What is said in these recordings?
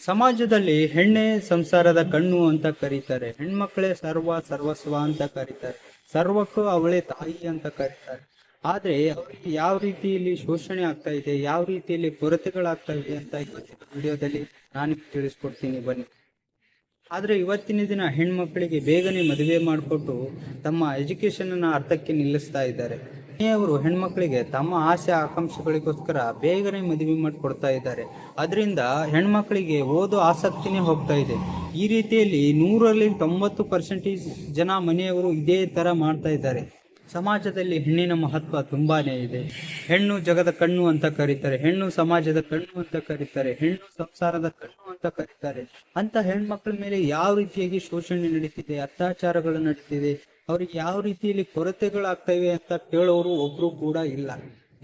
ಸಮಾಜದಲ್ಲಿ ಹೆಣ್ಣೆ ಸಂಸಾರದ ಕಣ್ಣು ಅಂತ ಕರೀತಾರೆ. ಹೆಣ್ಮಕ್ಳೇ ಸರ್ವ ಸರ್ವಸ್ವ ಅಂತ ಕರೀತಾರೆ. ಸರ್ವಕ್ಕೂ ಅವಳೇ ತಾಯಿ ಅಂತ ಕರೀತಾರೆ. ಆದ್ರೆ ಅವರಿಗೆ ಯಾವ ರೀತಿಯಲ್ಲಿ ಶೋಷಣೆ ಆಗ್ತಾ ಇದೆ, ಯಾವ ರೀತಿಯಲ್ಲಿ ಕೊರತೆಗಳಾಗ್ತಾ ಇದೆ ಅಂತ ಇವತ್ತಿನ ವಿಡಿಯೋದಲ್ಲಿ ನಾನು ತಿಳಿಸ್ಕೊಡ್ತೀನಿ ಬನ್ನಿ. ಆದ್ರೆ ಇವತ್ತಿನ ದಿನ ಹೆಣ್ಮಕ್ಳಿಗೆ ಬೇಗನೆ ಮದುವೆ ಮಾಡಿಕೊಟ್ಟು ತಮ್ಮ ಎಜುಕೇಶನ್ ಅನ್ನ ಅರ್ಥಕ್ಕೆ ನಿಲ್ಲಿಸ್ತಾ ಇದ್ದಾರೆ. ಅವರು ಹೆಣ್ಮಕ್ಳಿಗೆ ತಮ್ಮ ಆಸೆ ಆಕಾಂಕ್ಷೆಗಳಿಗೋಸ್ಕರ ಬೇಗನೆ ಮದುವೆ ಮಾಡಿಕೊಡ್ತಾ ಇದ್ದಾರೆ. ಅದರಿಂದ ಹೆಣ್ಮಕ್ಳಿಗೆ ಓದೋ ಆಸಕ್ತಿನೇ ಹೋಗ್ತಾ ಇದೆ. ಈ ರೀತಿಯಲ್ಲಿ ನೂರಲ್ಲಿ ತೊಂಬತ್ತು ಪರ್ಸೆಂಟೇಜ್ ಜನ ಮನೆಯವರು ಇದೇ ತರ ಮಾಡ್ತಾ ಇದ್ದಾರೆ. ಸಮಾಜದಲ್ಲಿ ಹೆಣ್ಣಿನ ಮಹತ್ವ ತುಂಬಾನೇ ಇದೆ. ಹೆಣ್ಣು ಜಗದ ಕಣ್ಣು ಅಂತ ಕರೀತಾರೆ. ಹೆಣ್ಣು ಸಮಾಜದ ಕಣ್ಣು ಅಂತ ಕರೀತಾರೆ. ಹೆಣ್ಣು ಸಂಸಾರದ ಕಣ್ಣು ಅಂತ ಕರೀತಾರೆ. ಅಂತ ಹೆಣ್ಮಕ್ಳ ಮೇಲೆ ಯಾವ ರೀತಿಯಾಗಿ ಶೋಷಣೆ ನಡೀತಿದೆ, ಅತ್ಯಾಚಾರಗಳು ನಡೀತಿದೆ ಅವ್ರಿಗೆ ಯಾವ ರೀತಿಯಲ್ಲಿ ಕೊರತೆಗಳಾಗ್ತವೆ ಅಂತ ಕೇಳೋರು ಒಬ್ರು ಕೂಡ ಇಲ್ಲ.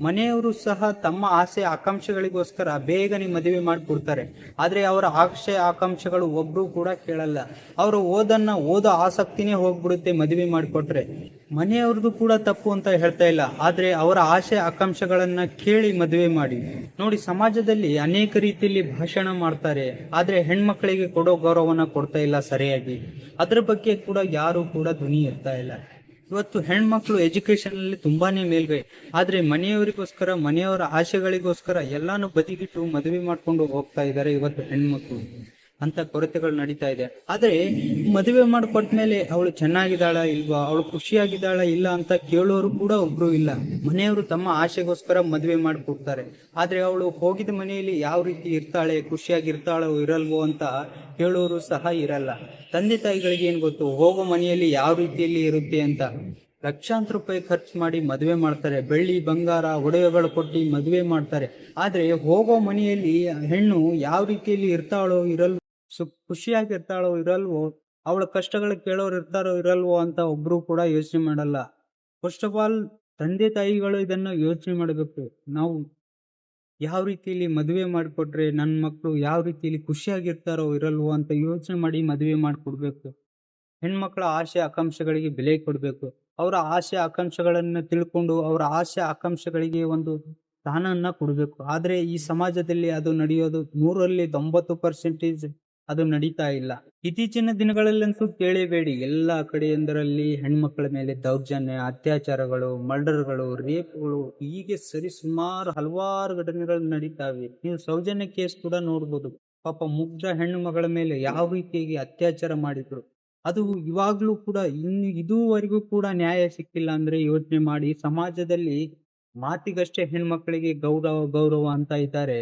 ಮನೆಯವರು ಸಹ ತಮ್ಮ ಆಸೆ ಆಕಾಂಕ್ಷೆಗಳಿಗೋಸ್ಕರ ಬೇಗನೆ ಮದುವೆ ಮಾಡಿಕೊಡ್ತಾರೆ. ಆದರೆ ಅವರ ಆಸೆ ಆಕಾಂಕ್ಷೆಗಳು ಒಬ್ಬರು ಕೂಡ ಕೇಳಲ್ಲ. ಅವರು ಓದನ್ನ ಓದೋ ಆಸಕ್ತಿನೇ ಹೋಗ್ಬಿಡುತ್ತೆ ಮದುವೆ ಮಾಡಿಕೊಟ್ರೆ. ಮನೆಯವ್ರದ್ದು ಕೂಡ ತಪ್ಪು ಅಂತ ಹೇಳ್ತಾ ಇಲ್ಲ. ಆದರೆ ಅವರ ಆಸೆ ಆಕಾಂಕ್ಷೆಗಳನ್ನ ಕೇಳಿ ಮದುವೆ ಮಾಡಿ. ನೋಡಿ, ಸಮಾಜದಲ್ಲಿ ಅನೇಕ ರೀತಿಯಲ್ಲಿ ಭಾಷಣ ಮಾಡ್ತಾರೆ. ಆದರೆ ಹೆಣ್ಮಕ್ಳಿಗೆ ಕೊಡೋ ಗೌರವನ ಕೊಡ್ತಾ ಇಲ್ಲ ಸರಿಯಾಗಿ. ಅದ್ರ ಬಗ್ಗೆ ಕೂಡ ಯಾರು ಕೂಡ ಧ್ವನಿ ಇರ್ತಾ ಇಲ್ಲ. ಇವತ್ತು ಹೆಣ್ಮಕ್ಳು ಎಜುಕೇಶನ್ ಅಲ್ಲಿ ತುಂಬಾನೇ ಮೇಲ್ಗೈ. ಆದ್ರೆ ಮನೆಯವರಿಗೋಸ್ಕರ, ಮನೆಯವರ ಆಶೆಗಳಿಗೋಸ್ಕರ ಎಲ್ಲಾನು ಬದಿಗಿಟ್ಟು ಮದುವೆ ಮಾಡ್ಕೊಂಡು ಹೋಗ್ತಾ ಇದ್ದಾರೆ ಇವತ್ತು ಹೆಣ್ಮಕ್ಳು. ಅಂತ ಕೊರತೆಗಳು ನಡೀತಾ ಇದೆ. ಆದ್ರೆ ಮದುವೆ ಮಾಡಿಕೊಟ್ಮೇಲೆ ಅವಳು ಚೆನ್ನಾಗಿದ್ದಾಳ ಇಲ್ವಾ? ಅವಳು ಖುಷಿಯಾಗಿದ್ದಾಳ ಇಲ್ಲ ಅಂತ ಕೇಳೋರು ಕೂಡ ಒಬ್ರು ಇಲ್ಲ. ಮನೆಯವರು ತಮ್ಮ ಆಸೆಗೋಸ್ಕರ ಮದುವೆ ಮಾಡಿಕೊಡ್ತಾರೆ. ಆದ್ರೆ ಅವಳು ಹೋಗಿದ ಮನೆಯಲ್ಲಿ ಯಾವ ರೀತಿ ಇರ್ತಾಳೆ, ಖುಷಿಯಾಗಿರ್ತಾಳೋ ಇರಲ್ವೋ ಅಂತ ಕೇಳೋರು ಸಹ ಇರಲ್ಲ. ತಂದೆ ತಾಯಿಗಳಿಗೆ ಏನ್ ಗೊತ್ತು? ಹೋಗೋ ಮನೆಯಲ್ಲಿ ಯಾವ ರೀತಿಯಲ್ಲಿ ಇರುತ್ತೆ ಅಂತ. ಲಕ್ಷಾಂತರ ರೂಪಾಯಿ ಖರ್ಚು ಮಾಡಿ ಮದುವೆ ಮಾಡ್ತಾರೆ. ಬೆಳ್ಳಿ, ಬಂಗಾರ, ಒಡವೆಗಳು ಕೊಟ್ಟು ಮದುವೆ ಮಾಡ್ತಾರೆ. ಆದ್ರೆ ಹೋಗೋ ಮನೆಯಲ್ಲಿ ಹೆಣ್ಣು ಯಾವ ರೀತಿಯಲ್ಲಿ ಇರ್ತಾಳೋ ಇರಲ್ವೋ ಸು ಖುಷಿಯಾಗಿರ್ತಾಳೋ ಇರಲ್ವೋ, ಅವಳ ಕಷ್ಟಗಳು ಕೇಳೋರು ಇರ್ತಾರೋ ಇರಲ್ವೋ ಅಂತ ಒಬ್ರು ಕೂಡ ಯೋಚನೆ ಮಾಡಲ್ಲ. ಫಸ್ಟ್ ಆಫ್ ಆಲ್ ತಂದೆ ತಾಯಿಗಳು ಇದನ್ನು ಯೋಚನೆ ಮಾಡಬೇಕು. ನಾವು ಯಾವ ರೀತಿಯಲ್ಲಿ ಮದುವೆ ಮಾಡಿಕೊಟ್ರೆ ನನ್ನ ಮಕ್ಕಳು ಯಾವ ರೀತಿಯಲ್ಲಿ ಖುಷಿಯಾಗಿರ್ತಾರೋ ಇರಲ್ವೋ ಅಂತ ಯೋಚನೆ ಮಾಡಿ ಮದುವೆ ಮಾಡಿಕೊಡ್ಬೇಕು. ಹೆಣ್ಮಕ್ಳ ಆಸೆ ಆಕಾಂಕ್ಷೆಗಳಿಗೆ ಬೆಲೆ ಕೊಡಬೇಕು. ಅವರ ಆಸೆ ಆಕಾಂಕ್ಷೆಗಳನ್ನು ತಿಳ್ಕೊಂಡು ಅವರ ಆಸೆ ಆಕಾಂಕ್ಷೆಗಳಿಗೆ ಒಂದು ಸ್ಥಾನವನ್ನು ಕೊಡಬೇಕು. ಆದರೆ ಈ ಸಮಾಜದಲ್ಲಿ ಅದು ನಡೆಯೋದು ನೂರಲ್ಲಿ ತೊಂಬತ್ತು ಪರ್ಸೆಂಟೇಜ್ ಅದು ನಡೀತಾ ಇಲ್ಲ. ಇತ್ತೀಚಿನ ದಿನಗಳಲ್ಲಂತೂ ಕೇಳೇಬೇಡಿ. ಎಲ್ಲಾ ಕಡೆಯೊಂದರಲ್ಲಿ ಹೆಣ್ಮಕ್ಳ ಮೇಲೆ ದೌರ್ಜನ್ಯ, ಅತ್ಯಾಚಾರಗಳು, ಮರ್ಡರ್ಗಳು, ರೇಪ್ಗಳು ಹೀಗೆ ಸರಿ ಸುಮಾರು ಹಲವಾರು ಘಟನೆಗಳು ನಡೀತಾವೆ. ನೀವು ಸೌಜನ್ಯ ಕೇಸ್ ಕೂಡ ನೋಡ್ಬೋದು. ಪಾಪ ಮುಗ್ಧ ಹೆಣ್ಣು ಮಗಳ ಮೇಲೆ ಯಾವ ರೀತಿಯಾಗಿ ಅತ್ಯಾಚಾರ ಮಾಡಿದ್ರು. ಅದು ಇವಾಗ್ಲೂ ಕೂಡ ಇನ್ನು ಇದುವರೆಗೂ ಕೂಡ ನ್ಯಾಯ ಸಿಕ್ಕಿಲ್ಲ ಅಂದ್ರೆ ಯೋಚನೆ ಮಾಡಿ ಸಮಾಜದಲ್ಲಿ ಮಾತಿಗಷ್ಟೇ ಹೆಣ್ಮಕ್ಳಿಗೆ ಗೌರವ ಗೌರವ ಅಂತ ಇದ್ದಾರೆ.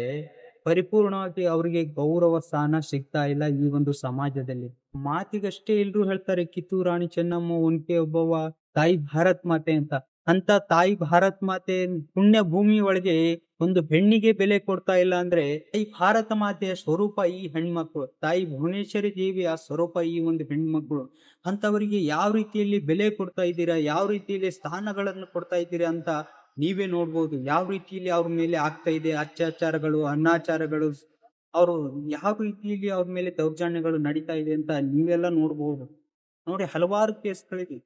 ಪರಿಪೂರ್ಣವಾಗಿ ಅವರಿಗೆ ಗೌರವ, ಸ್ಥಾನ ಸಿಗ್ತಾ ಇಲ್ಲ ಈ ಒಂದು ಸಮಾಜದಲ್ಲಿ. ಮಾತಿಗಷ್ಟೇ ಎಲ್ರು ಹೇಳ್ತಾರೆ ಕಿತ್ತೂರು ರಾಣಿ ಚೆನ್ನಮ್ಮ ಒನ್ಕೆ ಒಬ್ಬವ ತಾಯಿ ಭಾರತ್ ಮಾತೆ ಅಂತ. ಅಂತ ತಾಯಿ ಭಾರತ್ ಮಾತೆ ಪುಣ್ಯ ಭೂಮಿ ಒಳಗೆ ಒಂದು ಹೆಣ್ಣಿಗೆ ಬೆಲೆ ಕೊಡ್ತಾ ಇಲ್ಲ ಅಂದ್ರೆ ಈ ಭಾರತ ಮಾತೆಯ ಸ್ವರೂಪ ಈ ಹೆಣ್ಮಕ್ಳು. ತಾಯಿ ಭುವನೇಶ್ವರಿ ದೇವಿಯ ಸ್ವರೂಪ ಈ ಒಂದು ಹೆಣ್ಮಕ್ಳು. ಅಂತವರಿಗೆ ಯಾವ ರೀತಿಯಲ್ಲಿ ಬೆಲೆ ಕೊಡ್ತಾ ಇದ್ದೀರಾ, ಯಾವ ರೀತಿಯಲ್ಲಿ ಸ್ಥಾನಗಳನ್ನು ಕೊಡ್ತಾ ಇದ್ದೀರಾ ಅಂತ ನೀವೇ ನೋಡ್ಬೋದು ಯಾವ ರೀತಿಯಲ್ಲಿ ಅವ್ರ ಮೇಲೆ ಆಗ್ತಾ ಇದೆ ಅತ್ಯಾಚಾರಗಳು, ಅನಾಚಾರಗಳು, ಅವರು ಯಾವ ರೀತಿಯಲ್ಲಿ ಅವ್ರ ಮೇಲೆ ದೌರ್ಜನ್ಯಗಳು ನಡೀತಾ ಇದೆ ಅಂತ ನೀವೆಲ್ಲ ನೋಡ್ಬೋದು. ನೋಡಿ ಹಲವಾರು ಕೇಸ್ಗಳಿದೆ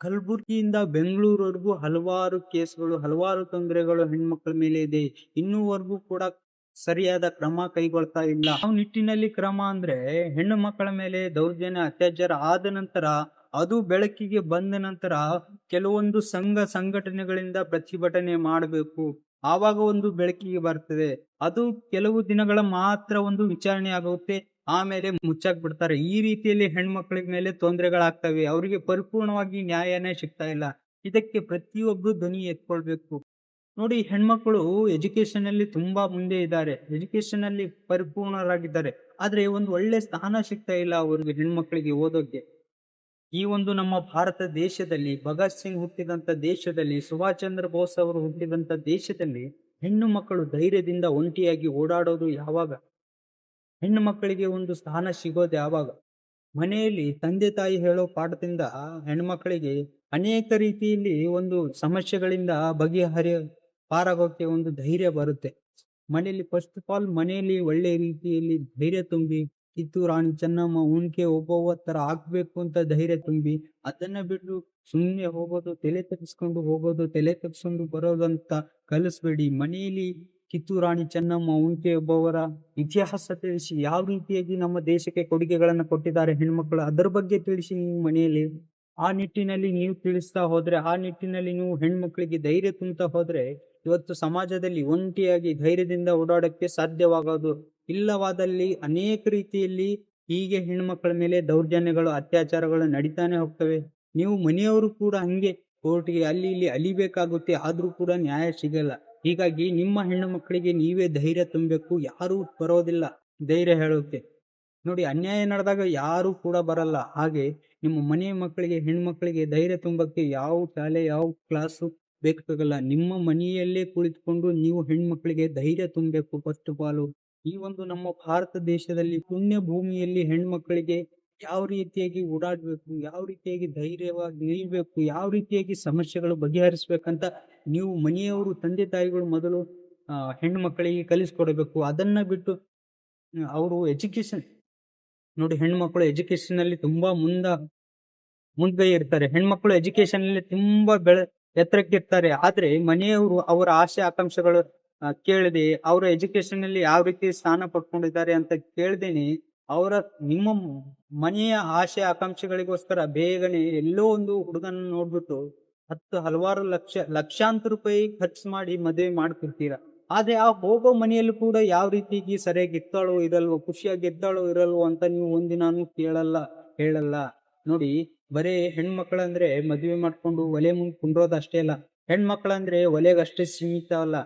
ಕಲಬುರಗಿಯಿಂದ ಬೆಂಗಳೂರವರೆಗೂ ಹಲವಾರು ಕೇಸ್ಗಳು, ಹಲವಾರು ತೊಂದರೆಗಳು ಹೆಣ್ಮಕ್ಳ ಮೇಲೆ ಇದೆ. ಇನ್ನೂವರೆಗೂ ಕೂಡ ಸರಿಯಾದ ಕ್ರಮ ಕೈಗೊಳ್ತಾ ಇಲ್ಲ. ಆ ನಿಟ್ಟಿನಲ್ಲಿ ಕ್ರಮ ಅಂದ್ರೆ ಹೆಣ್ಣು ಮಕ್ಕಳ ಮೇಲೆ ದೌರ್ಜನ್ಯ, ಅತ್ಯಾಚಾರ ಆದ ನಂತರ ಅದು ಬೆಳಕಿಗೆ ಬಂದ ನಂತರ ಕೆಲವೊಂದು ಸಂಘ ಸಂಘಟನೆಗಳಿಂದ ಪ್ರತಿಭಟನೆ ಮಾಡಬೇಕು. ಆವಾಗ ಒಂದು ಬೆಳಕಿಗೆ ಬರ್ತದೆ. ಅದು ಕೆಲವು ದಿನಗಳ ಮಾತ್ರ ಒಂದು ವಿಚಾರಣೆ ಆಗುತ್ತೆ. ಆಮೇಲೆ ಮುಚ್ಚಾಕ್ ಬಿಡ್ತಾರೆ ಈ ರೀತಿಯಲ್ಲಿ ಹೆಣ್ಮಕ್ಳ ಮೇಲೆ ತೊಂದರೆಗಳಾಗ್ತವೆ. ಅವರಿಗೆ ಪರಿಪೂರ್ಣವಾಗಿ ನ್ಯಾಯನೇ ಸಿಗ್ತಾ ಇಲ್ಲ. ಇದಕ್ಕೆ ಪ್ರತಿಯೊಬ್ರು ಧ್ವನಿ ಎತ್ಕೊಳ್ಬೇಕು. ನೋಡಿ, ಹೆಣ್ಮಕ್ಳು ಎಜುಕೇಶನ್ ಅಲ್ಲಿ ತುಂಬಾ ಮುಂದೆ ಇದ್ದಾರೆ. ಎಜುಕೇಶನ್ ಅಲ್ಲಿ ಪರಿಪೂರ್ಣರಾಗಿದ್ದಾರೆ. ಆದ್ರೆ ಒಂದು ಒಳ್ಳೆ ಸ್ಥಾನ ಸಿಗ್ತಾ ಇಲ್ಲ ಅವ್ರಿಗೆ ಹೆಣ್ಮಕ್ಳಿಗೆ ಓದೋಕೆ ಈ ಒಂದು ನಮ್ಮ ಭಾರತ ದೇಶದಲ್ಲಿ ಭಗತ್ ಸಿಂಗ್ ಹುಟ್ಟಿದಂತ ದೇಶದಲ್ಲಿ, ಸುಭಾಷ್ ಚಂದ್ರ ಬೋಸ್ ಅವರು ಹುಟ್ಟಿದಂತ ದೇಶದಲ್ಲಿ ಹೆಣ್ಣು ಮಕ್ಕಳು ಧೈರ್ಯದಿಂದ ಒಂಟಿಯಾಗಿ ಓಡಾಡೋದು ಯಾವಾಗ? ಹೆಣ್ಣು ಮಕ್ಕಳಿಗೆ ಒಂದು ಸ್ಥಾನ ಸಿಗೋದು ಯಾವಾಗ? ಮನೆಯಲ್ಲಿ ತಂದೆ ತಾಯಿ ಹೇಳೋ ಪಾಠದಿಂದ ಹೆಣ್ಮಕ್ಳಿಗೆ ಅನೇಕ ರೀತಿಯಲ್ಲಿ ಒಂದು ಸಮಸ್ಯೆಗಳಿಂದ ಬಗೆಹರಿಯ ಪಾರಾಗೋಕ್ಕೆ ಒಂದು ಧೈರ್ಯ ಬರುತ್ತೆ. ಮನೆಯಲ್ಲಿ ಫಸ್ಟ್ ಆಫ್ ಆಲ್ ಮನೆಯಲ್ಲಿ ಒಳ್ಳೆ ರೀತಿಯಲ್ಲಿ ಧೈರ್ಯ ತುಂಬಿ ಕಿತ್ತೂರು ರಾಣಿ ಚೆನ್ನಮ್ಮ ಉಣ್ಕೆ ಒಬ್ಬವ್ವ ತರ ಆಗ್ಬೇಕು ಅಂತ ಧೈರ್ಯ ತುಂಬಿ, ಅದನ್ನ ಬಿಟ್ಟು ಸುಮ್ಮನೆ ಹೋಗೋದು, ತಲೆ ತಗ್ಸ್ಕೊಂಡು ಹೋಗೋದು, ತಲೆ ತಗ್ಸ್ಕೊಂಡು ಬರೋದಂತ ಕಲಿಸ್ಬೇಡಿ. ಮನೆಯಲ್ಲಿ ಕಿತ್ತೂರು ರಾಣಿ ಚೆನ್ನಮ್ಮ ಉಂಟೆ ಒಬ್ಬವರ ಇತಿಹಾಸ ತಿಳಿಸಿ, ಯಾವ ರೀತಿಯಾಗಿ ನಮ್ಮ ದೇಶಕ್ಕೆ ಕೊಡುಗೆಗಳನ್ನು ಕೊಟ್ಟಿದ್ದಾರೆ ಹೆಣ್ಮಕ್ಳು, ಅದರ ಬಗ್ಗೆ ತಿಳಿಸಿ ನೀವು ಮನೆಯಲ್ಲಿ. ಆ ನಿಟ್ಟಿನಲ್ಲಿ ನೀವು ತಿಳಿಸ್ತಾ ಹೋದ್ರೆ, ಆ ನಿಟ್ಟಿನಲ್ಲಿ ನೀವು ಹೆಣ್ಮಕ್ಳಿಗೆ ಧೈರ್ಯ ತುಂಬುತ್ತಾ ಹೋದ್ರೆ, ಇವತ್ತು ಸಮಾಜದಲ್ಲಿ ಒಂಟಿಯಾಗಿ ಧೈರ್ಯದಿಂದ ಓಡಾಡಕ್ಕೆ ಸಾಧ್ಯವಾಗೋದು ಇಲ್ಲವಾದಲ್ಲಿ ಅನೇಕ ರೀತಿಯಲ್ಲಿ ಹೀಗೆ ಹೆಣ್ಮಕ್ಳ ಮೇಲೆ ದೌರ್ಜನ್ಯಗಳು, ಅತ್ಯಾಚಾರಗಳು ನಡೀತಾನೆ ಹೋಗ್ತವೆ. ನೀವು ಮನೆಯವರು ಕೂಡ ಹಂಗೆ ಕೋರ್ಟ್ಗೆ ಅಲ್ಲಿ ಇಲ್ಲಿ ಅಲಿಬೇಕಾಗುತ್ತೆ, ಆದ್ರೂ ಕೂಡ ನ್ಯಾಯ ಸಿಗಲ್ಲ. ಹೀಗಾಗಿ ನಿಮ್ಮ ಹೆಣ್ಣು ಮಕ್ಕಳಿಗೆ ನೀವೇ ಧೈರ್ಯ ತುಂಬಬೇಕು, ಯಾರು ಬರೋದಿಲ್ಲ. ಧೈರ್ಯ ಹೇಳೋಕೆ ನೋಡಿ, ಅನ್ಯಾಯ ನಡೆದಾಗ ಯಾರು ಕೂಡ ಬರಲ್ಲ. ಹಾಗೆ ನಿಮ್ಮ ಮನೆಯ ಮಕ್ಕಳಿಗೆ, ಹೆಣ್ಮಕ್ಳಿಗೆ ಧೈರ್ಯ ತುಂಬಕ್ಕೆ ಯಾವ ಶಾಲೆ, ಯಾವ ಕ್ಲಾಸು ಬೇಕಾಗಲ್ಲ. ನಿಮ್ಮ ಮನೆಯಲ್ಲೇ ಕುಳಿತುಕೊಂಡು ನೀವು ಹೆಣ್ಮಕ್ಳಿಗೆ ಧೈರ್ಯ ತುಂಬಬೇಕು ಫಸ್ಟ್ ಆಫ್ ಆಲ್ ಈ ಒಂದು ನಮ್ಮ ಭಾರತ ದೇಶದಲ್ಲಿ ಪುಣ್ಯ ಭೂಮಿಯಲ್ಲಿ ಹೆಣ್ಮಕ್ಳಿಗೆ ಯಾವ ರೀತಿಯಾಗಿ ಓಡಾಡ್ಬೇಕು, ಯಾವ ರೀತಿಯಾಗಿ ಧೈರ್ಯವಾಗಿ ನಿಲ್ಬೇಕು, ಯಾವ ರೀತಿಯಾಗಿ ಸಮಸ್ಯೆಗಳು ಬಗೆಹರಿಸ್ಬೇಕಂತ ನೀವು ಮನೆಯವರು, ತಂದೆ ತಾಯಿಗಳು ಮೊದಲು ಹೆಣ್ಮಕ್ಳಿಗೆ ಕಲಿಸ್ಕೊಡ್ಬೇಕು. ಅದನ್ನ ಬಿಟ್ಟು ಅವರು ಎಜುಕೇಶನ್ ನೋಡಿ ಹೆಣ್ಮಕ್ಳು ಎಜುಕೇಶನ್ ಅಲ್ಲಿ ತುಂಬಾ ಮುಂದ, ಮುಂದೆ ಇರ್ತಾರೆ. ಹೆಣ್ಮಕ್ಳು ಎಜುಕೇಶನ್ ಅಲ್ಲಿ ತುಂಬಾ ಬೆಳೆ ಎತ್ತರಕ್ಕಿರ್ತಾರೆ ಆದ್ರೆ ಮನೆಯವರು ಅವರ ಆಸೆ, ಆಕಾಂಕ್ಷೆಗಳು ಕೇಳದೆ, ಅವರ ಎಜುಕೇಶನ್ ಅಲ್ಲಿ ಯಾವ ರೀತಿ ಸ್ಥಾನ ಪಡ್ಕೊಂಡಿದ್ದಾರೆ ಅಂತ ಕೇಳ್ದೇನೆ, ಅವರ ನಿಮ್ಮ ಮನೆಯ ಆಶೆ ಆಕಾಂಕ್ಷೆಗಳಿಗೋಸ್ಕರ ಬೇಗನೆ ಎಲ್ಲೋ ಒಂದು ಹುಡುಗನ ನೋಡ್ಬಿಟ್ಟು ಹತ್ತು ಹಲವಾರು ಲಕ್ಷ, ಲಕ್ಷಾಂತರ ರೂಪಾಯಿ ಖರ್ಚು ಮಾಡಿ ಮದುವೆ ಮಾಡ್ತಿರ್ತೀರ? ಆದ್ರೆ ಆ ಹೋಗೋ ಮನೆಯಲ್ಲೂ ಕೂಡ ಯಾವ ರೀತಿಗೆ ಸರಿಯಾಗಿ ಇರ್ತಾಳೋ ಇರಲ್ವೋ, ಖುಷಿಯಾಗಿ ಇದ್ದಾಳೋ ಇರಲ್ವೋ ಅಂತ ನೀವು ಒಂದಿನಾನು ಕೇಳಲ್ಲ, ಹೇಳಲ್ಲ. ನೋಡಿ, ಬರೇ ಹೆಣ್ಮಕ್ಳಂದ್ರೆ ಮದುವೆ ಮಾಡ್ಕೊಂಡು ಒಲೆ ಮುಂದೆ ಕುಂಡ್ರೋದು ಅಷ್ಟೇ ಅಲ್ಲ ಹೆಣ್ಮಕ್ಳಂದ್ರೆ ಒಲೆಗಷ್ಟೇ ಸೀಮಿತ ಅಲ್ಲ.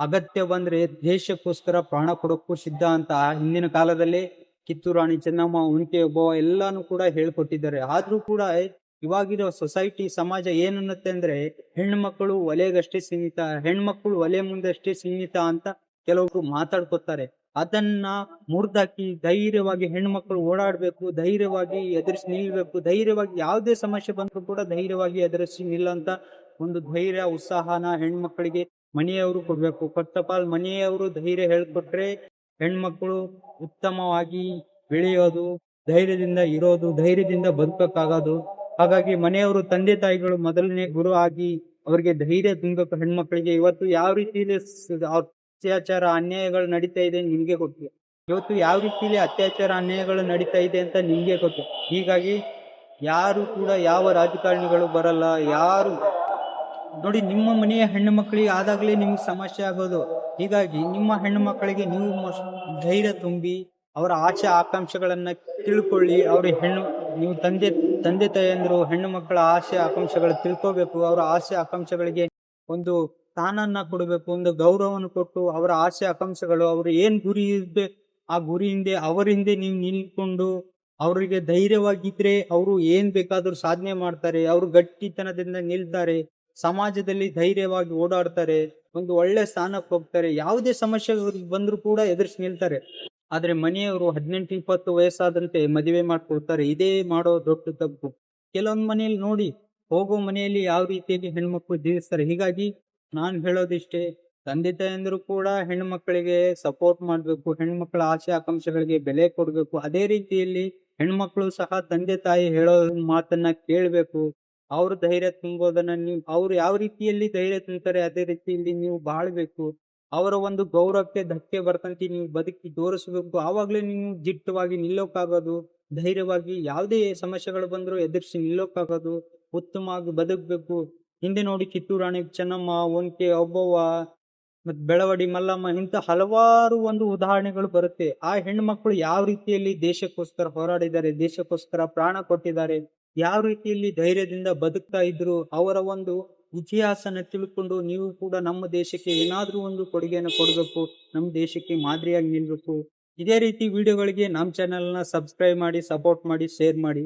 ಅಗತ್ಯ ಬಂದ್ರೆ ದೇಶಕ್ಕೋಸ್ಕರ ಪ್ರಾಣ ಕೊಡೋಕ್ಕೂ ಸಿದ್ಧ ಅಂತ ಹಿಂದಿನ ಕಾಲದಲ್ಲಿ ಕಿತ್ತೂರು ರಾಣಿ ಚೆನ್ನಮ್ಮ, ಉಂಟೆ ಒಬ್ಬವ ಎಲ್ಲಾನು ಕೂಡ ಹೇಳ್ಕೊಟ್ಟಿದ್ದಾರೆ. ಆದ್ರೂ ಕೂಡ ಇವಾಗಿರೋ ಸೊಸೈಟಿ, ಸಮಾಜ ಏನನ್ನತ್ತೆ ಅಂದ್ರೆ ಹೆಣ್ಮಕ್ಳು ಒಲೆಗಷ್ಟೇ ಸೀಮಿತ ಹೆಣ್ಮಕ್ಳು ಒಲೆ ಮುಂದಷ್ಟೇ ಸೀಮಿತ ಅಂತ ಕೆಲವರು ಮಾತಾಡ್ಕೊತಾರೆ. ಅದನ್ನ ಮುರ್ದಾಕಿ ಧೈರ್ಯವಾಗಿ ಹೆಣ್ಮಕ್ಳು ಓಡಾಡ್ಬೇಕು, ಧೈರ್ಯವಾಗಿ ಎದುರಿಸಿ ನಿಲ್ಬೇಕು, ಧೈರ್ಯವಾಗಿ ಯಾವುದೇ ಸಮಸ್ಯೆ ಬಂದ್ರು ಕೂಡ ಧೈರ್ಯವಾಗಿ ಎದುರಿಸಿ ನಿಲ್ಲಂತ ಒಂದು ಧೈರ್ಯ, ಉತ್ಸಾಹನ ಹೆಣ್ಮಕ್ಳಿಗೆ ಮನೆಯವರು ಕೊಡ್ಬೇಕು. ಫಸ್ಟ್ ಆಫ್ ಆಲ್ ಮನೆಯವರು ಧೈರ್ಯ ಹೇಳ್ಕೊಟ್ರೆ ಹೆಣ್ಮಕ್ಳು ಉತ್ತಮವಾಗಿ ಬೆಳೆಯೋದು, ಧೈರ್ಯದಿಂದ ಇರೋದು, ಧೈರ್ಯದಿಂದ ಬದುಕಕ್ಕಾಗೋದು. ಹಾಗಾಗಿ ಮನೆಯವರು ತಂದೆ ತಾಯಿಗಳು ಮೊದಲನೇ ಗುರು ಆಗಿ ಅವರಿಗೆ ಧೈರ್ಯ ತುಂಬಬೇಕು ಹೆಣ್ಮಕ್ಳಿಗೆ. ಇವತ್ತು ಯಾವ ರೀತಿಯಲ್ಲಿ ಅತ್ಯಾಚಾರ, ಅನ್ಯಾಯಗಳು ನಡೀತಾ ಇದೆ ನಿಮ್ಗೆ ಗೊತ್ತು. ಇವತ್ತು ಯಾವ ರೀತಿಯಲ್ಲಿ ಅತ್ಯಾಚಾರ, ಅನ್ಯಾಯಗಳು ನಡೀತಾ ಇದೆ ಅಂತ ನಿಮ್ಗೆ ಗೊತ್ತು. ಹೀಗಾಗಿ ಯಾರು ಕೂಡ ಯಾವ ರಾಜಕಾರಣಿಗಳು ಬರಲ್ಲ, ಯಾರು ನೋಡಿ, ನಿಮ್ಮ ಮನೆಯ ಹೆಣ್ಣು ಮಕ್ಕಳಿಗೆ ಆದಾಗಲೇ ನಿಮ್ಗೆ ಸಮಸ್ಯೆ ಆಗೋದು. ಹೀಗಾಗಿ ನಿಮ್ಮ ಹೆಣ್ಣು ಮಕ್ಕಳಿಗೆ ನೀವು ಧೈರ್ಯ ತುಂಬಿ, ಅವರ ಆಸೆ ಆಕಾಂಕ್ಷೆಗಳನ್ನ ತಿಳ್ಕೊಳ್ಳಿ. ಅವ್ರ ಹೆಣ್ಣು, ನೀವು ತಂದೆ ತಂದೆ ತಾಯಂದ್ರು, ಹೆಣ್ಣು ಮಕ್ಕಳ ಆಸೆ ಆಕಾಂಕ್ಷೆಗಳು ತಿಳ್ಕೋಬೇಕು. ಅವರ ಆಸೆ ಆಕಾಂಕ್ಷೆಗಳಿಗೆ ಒಂದು ಸ್ಥಾನನ್ನ ಕೊಡಬೇಕು, ಒಂದು ಗೌರವವನ್ನು ಕೊಟ್ಟು ಅವರ ಆಸೆ ಆಕಾಂಕ್ಷೆಗಳು, ಅವ್ರ ಏನ್ ಗುರಿ ಇದೆ ಆ ಗುರಿ ಹಿಂದೆ, ಅವರ ಹಿಂದೆ ನೀವು ನಿಲ್ಕೊಂಡು ಅವರಿಗೆ ಧೈರ್ಯವಾಗಿದ್ರೆ ಅವರು ಏನ್ ಬೇಕಾದ್ರೂ ಸಾಧನೆ ಮಾಡ್ತಾರೆ. ಅವರು ಗಟ್ಟಿತನದಿಂದ ನಿಲ್ತಾರೆ. ಸಮಾಜದಲ್ಲಿ ಧೈರ್ಯವಾಗಿ ಓಡಾಡ್ತಾರೆ, ಒಂದು ಒಳ್ಳೆ ಸ್ಥಾನಕ್ಕೆ ಹೋಗ್ತಾರೆ, ಯಾವುದೇ ಸಮಸ್ಯೆ ಬಂದರೂ ಕೂಡ ಎದುರಿಸಿ ನಿಲ್ತಾರೆ. ಆದ್ರೆ ಮನೆಯವರು ಹದಿನೆಂಟು, ಇಪ್ಪತ್ತು ವಯಸ್ಸಾದಂತೆ ಮದುವೆ ಮಾಡ್ಕೊಳ್ತಾರೆ. ಇದೇ ಮಾಡೋ ದೊಡ್ಡ ತಪ್ಪು. ಕೆಲವೊಂದು ಮನೆಯಲ್ಲಿ ನೋಡಿ, ಹೋಗೋ ಮನೆಯಲ್ಲಿ ಯಾವ ರೀತಿಯಲ್ಲಿ ಹೆಣ್ಮಕ್ಳು ಜೀವಿಸ್ತಾರೆ. ಹೀಗಾಗಿ ನಾನು ಹೇಳೋದಿಷ್ಟೇ, ತಂದೆ ತಾಯಂದರು ಕೂಡ ಹೆಣ್ಮಕ್ಳಿಗೆ ಸಪೋರ್ಟ್ ಮಾಡಬೇಕು, ಹೆಣ್ಮಕ್ಳ ಆಸೆ, ಆಕಾಂಕ್ಷೆಗಳಿಗೆ ಬೆಲೆ ಕೊಡಬೇಕು. ಅದೇ ರೀತಿಯಲ್ಲಿ ಹೆಣ್ಮಕ್ಳು ಸಹ ತಂದೆ ತಾಯಿ ಹೇಳೋ ಮಾತನ್ನ ಕೇಳ್ಬೇಕು. ಅವ್ರ ಧೈರ್ಯ ತುಂಬೋದನ್ನ ನೀವು, ಅವ್ರು ಯಾವ ರೀತಿಯಲ್ಲಿ ಧೈರ್ಯ ತುಂಬ್ತಾರೆ, ಅದೇ ರೀತಿಯಲ್ಲಿ ನೀವು ಬಾಳ್ಬೇಕು. ಅವರ ಒಂದು ಗೌರವಕ್ಕೆ ಧಕ್ಕೆ ಬರ್ತಂತೆ ನೀವು ಬದುಕಿ ತೋರಿಸ್ಬೇಕು ಆವಾಗಲೇ ನೀವು ಜಿಟ್ಟವಾಗಿ ನಿಲ್ಲೋಕ್ಕಾಗೋದು ಧೈರ್ಯವಾಗಿ ಯಾವುದೇ ಸಮಸ್ಯೆಗಳು ಬಂದರೂ ಎದುರಿಸಿ ನಿಲ್ಲೋಕ್ಕಾಗೋದು ಉತ್ತಮವಾಗಿ ಬದುಕಬೇಕು. ಹಿಂದೆ ನೋಡಿ ಕಿತ್ತೂರು ರಾಣಿ ಚೆನ್ನಮ್ಮ ಒಂಕೆ ಒಬ್ಬವ್ವ ಮತ್ ಬೆಳವಡಿ, ಮಲ್ಲಮ್ಮ, ಇಂಥ ಹಲವಾರು ಒಂದು ಉದಾಹರಣೆಗಳು ಬರುತ್ತೆ. ಆ ಹೆಣ್ಮಕ್ಳು ಯಾವ ರೀತಿಯಲ್ಲಿ ದೇಶಕ್ಕೋಸ್ಕರ ಹೋರಾಡಿದ್ದಾರೆ, ದೇಶಕ್ಕೋಸ್ಕರ ಪ್ರಾಣ ಕೊಟ್ಟಿದ್ದಾರೆ ಯಾವ ರೀತಿಯಲ್ಲಿ ಧೈರ್ಯದಿಂದ ಬದುಕ್ತಾ ಇದ್ರು ಅವರ ಒಂದು ಇತಿಹಾಸನ ತಿಳ್ಕೊಂಡು ನೀವು ಕೂಡ ನಮ್ಮ ದೇಶಕ್ಕೆ ಏನಾದ್ರೂ ಒಂದು ಕೊಡುಗೆಯನ್ನು ಕೊಡಬೇಕು, ನಮ್ಮ ದೇಶಕ್ಕೆ ಮಾದರಿಯಾಗಿ ನಿಲ್ಬೇಕು. ಇದೇ ರೀತಿ ವಿಡಿಯೋಗಳಿಗೆ ನಮ್ಮ ಚಾನೆಲ್ನ ಸಬ್ಸ್ಕ್ರೈಬ್ ಮಾಡಿ ಸಪೋರ್ಟ್ ಮಾಡಿ ಶೇರ್ ಮಾಡಿ.